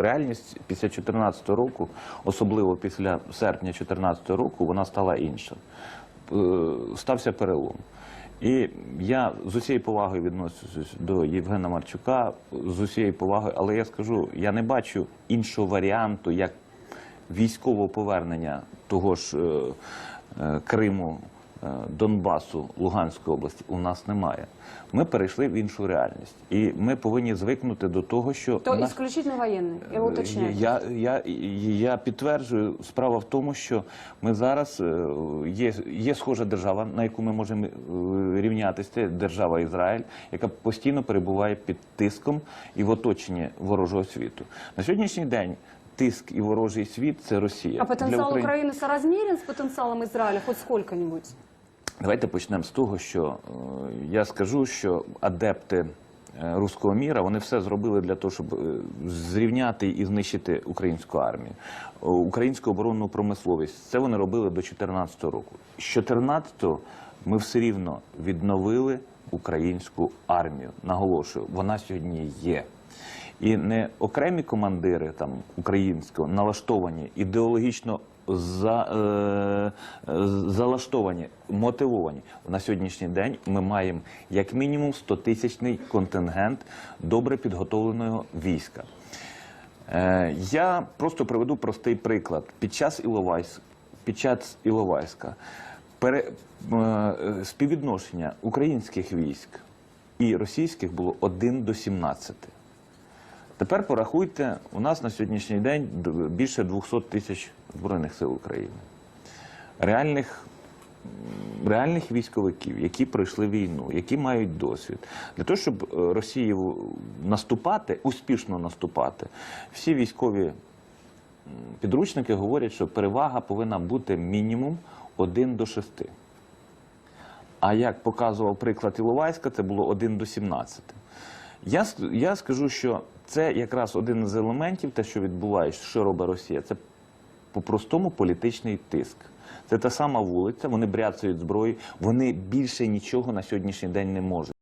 реальність після 2014 року, особливо після серпня 2014 року, вона стала інша. Е, Стався перелом. І я з усією повагою відношусь до Євгена Марчука, з усією повагою, але я скажу, я не бачу іншого варіанту, як військового повернення того ж е, е, Криму, Донбасу, Луганської області у нас немає. Ми перейшли в іншу реальність, і ми повинні звикнути до того, що То нас- исключительно военный, я уточняю. я, я, я підтверджую, справа в тому, що ми зараз е, є, є схожа держава, на яку ми можемо е, рівнятися, це держава Ізраїль, яка постійно перебуває під тиском і в оточенні ворожого світу. На сьогоднішній день тиск і ворожий світ це Росія. А потенциал Для України- Украины соразмерен с потенциалом Израиля хоть сколько-нибудь? Давайте почнемо з того, що е, я скажу, що адепти е, руського міра вони все зробили для того, щоб е, зрівняти і знищити українську армію, українську оборонну промисловість. Це вони робили до 2014 року. З 2014 ми все рівно відновили українську армію. Наголошую, вона сьогодні є. І не окремі командири там українського налаштовані ідеологічно за, е, залаштовані, мотивовані. На сьогоднішній день ми маємо як мінімум 100-тисячний контингент добре підготовленого війська. Е, я просто приведу простий приклад. Під час Іловайська, під час Іловайська пере, е, співвідношення українських військ і російських було 1 до 17. Тепер порахуйте, у нас на сьогоднішній день більше 200 тисяч Збройних сил України. Реальних, реальних військовиків, які пройшли війну, які мають досвід. Для того, щоб е, Росії наступати, успішно наступати, всі військові підручники говорять, що перевага повинна бути мінімум 1 до 6. А як показував приклад Іловайська, це було 1 до 17. Я, я скажу, що це якраз один з елементів, те, що відбувається, що робить Росія, це по-простому політичний тиск. Це та сама вулиця, вони бряцають зброю, вони більше нічого на сьогоднішній день не можуть.